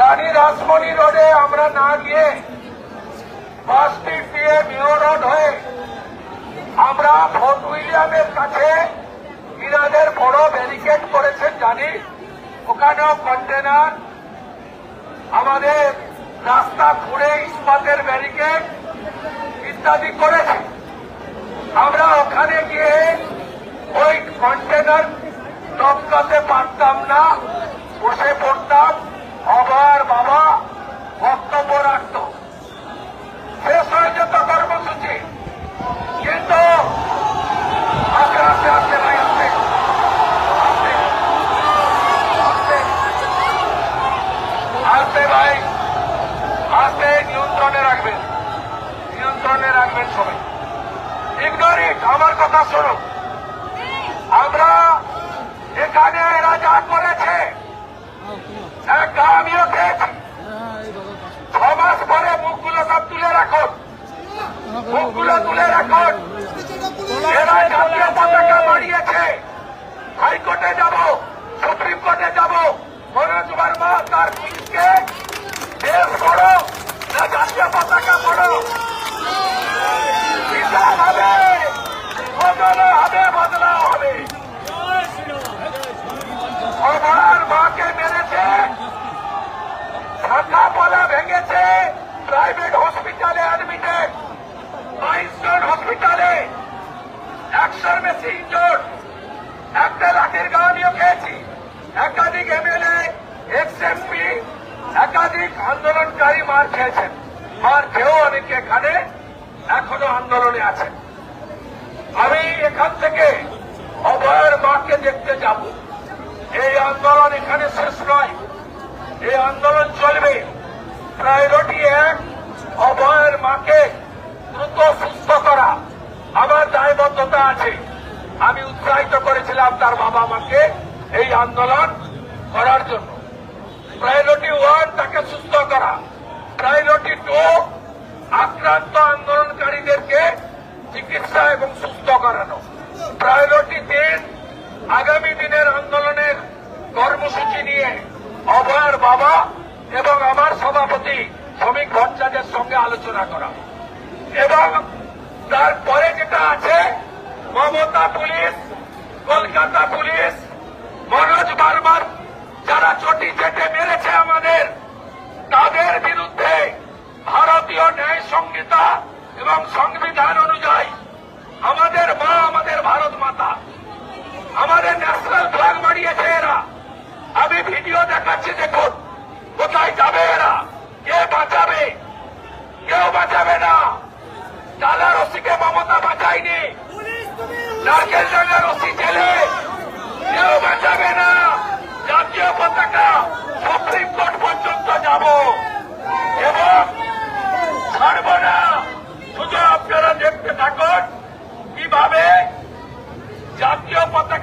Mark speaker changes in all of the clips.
Speaker 1: রানী রাসমণি রোডে আমরা না গিয়ে বাস দিয়ে মিও রোড হয়ে আমরা ফোর্ট উইলিয়ামের কাছে ইরাদের বড় ব্যারিকেড করেছেন, জানি? ওখানেও কন্টেনার, আমাদের রাস্তা ঘুরে ইস্পাতের ব্যারিকেড ইত্যাদি করেছে। আমরা ওখানে গিয়ে ওই কন্টেনার টপকাতে পারতাম না, বসে পড়তাম। রাখবেন সবাই। ইগনোরিট, আমার কথা শোনো। আমরা এখানে এরা যা করেছে। একটা আমিও খেয়েছি ছ মাস পরে মুখগুলো সব তুলে রাখুন মুখগুলো তুলে রাখুন এরা জাতীয় পতাকা বাড়িয়েছে। হাইকোর্টে যাব, সুপ্রিম কোর্টে যাব। মনোজ বর্মা তার পুলিশকে দেশ করো। না জাতীয় পতাকা পড়ো। বদলা মাকে মেরেছে শাখা পলা ভেঙেছে প্রাইভেট হসপিটালে অ্যাডমিটেড মাইস্টন হসপিটালে একশোর বেশি ইঞ্জোর একটা লাঠির খেয়েছি একাধিক এমএলএ এক্স এমপি একাধিক আন্দোলনকারী মার খেয়েছেন। মার খেয়েও অনেকে এখানে এখনও আন্দোলনে আছেন। আমি এখান থেকে অভয়ের মাকে দেখতে যাব। এই আন্দোলন এখানে শেষ নয়। এই আন্দোলন চলবে। প্রায়োরিটি এক, অভয়ের মাকে দ্রুত সুস্থ করা। আমার দায়বদ্ধতা আছে। আমি উৎসাহিত করেছিলাম তার বাবা মাকে এই আন্দোলন করার জন্য। প্রায়োরিটি ওয়ান, তাকে সুস্থ করা। প্রায়োরিটি টু আক্রান্ত আন্দোলনকারীদেরকে চিকিৎসা এবং সুস্থ করানো। প্রায়োরিটি দিন, আগামী দিনের আন্দোলনের কর্মসূচি নিয়ে অভয়ের বাবা এবং আমার সভাপতি শ্রমিক ভট্টাচার্যের সঙ্গে আলোচনা করা। এবং তারপরে যেটা আছে, মমতা পুলিশ, কলকাতা পুলিশ সংহিতা এবং সংবিধান অনুযায়ী আমাদের মা, আমাদের ভারত মাতা, আমাদের ন্যাশনাল ফ্ল্যাগ মারিয়েছে এরা। আমি ভিডিও দেখাচ্ছি, দেখুন, কোথায় যাবে এরা, কে বাঁচাবে, কেউ বাঁচাবে না। ডালা রসিকে মমতা বাঁচায়নি। নারকেল ডাঙ্গা রসি ছেলে কেউ বাঁচাবে না। জাতীয় পতাকা সুপ্রিম কোর্ট পর্যন্ত যাব এবং ছাড়ব না শুধু আপনারা দেখতে থাকুন কীভাবে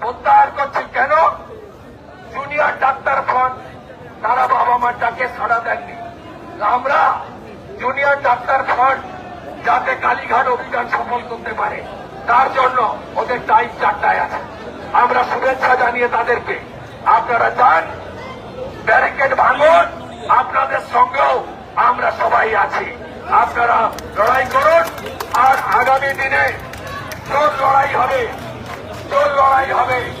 Speaker 1: প্রত্যাহার করছি কেন? জুনিয়র ডাক্তার ফ্রন্ট তারা বাবা মার ডাকে সাড়া দেননি। আমরা জুনিয়র ডাক্তার ফ্রন্ট যাতে কালীঘাট অভিযান সফল করতে পারে, তার জন্য ওদের টাইম চারটায় আছে। আমরা শুভেচ্ছা জানিয়ে তাদেরকে, আপনারা যান ব্যারিকেড ভাঙুন, আপনাদের সঙ্গেও আমরা সবাই আছি। আপনারা লড়াই করুন, আর আগামী দিনে জোর লড়াই হবে। লড়াই হবে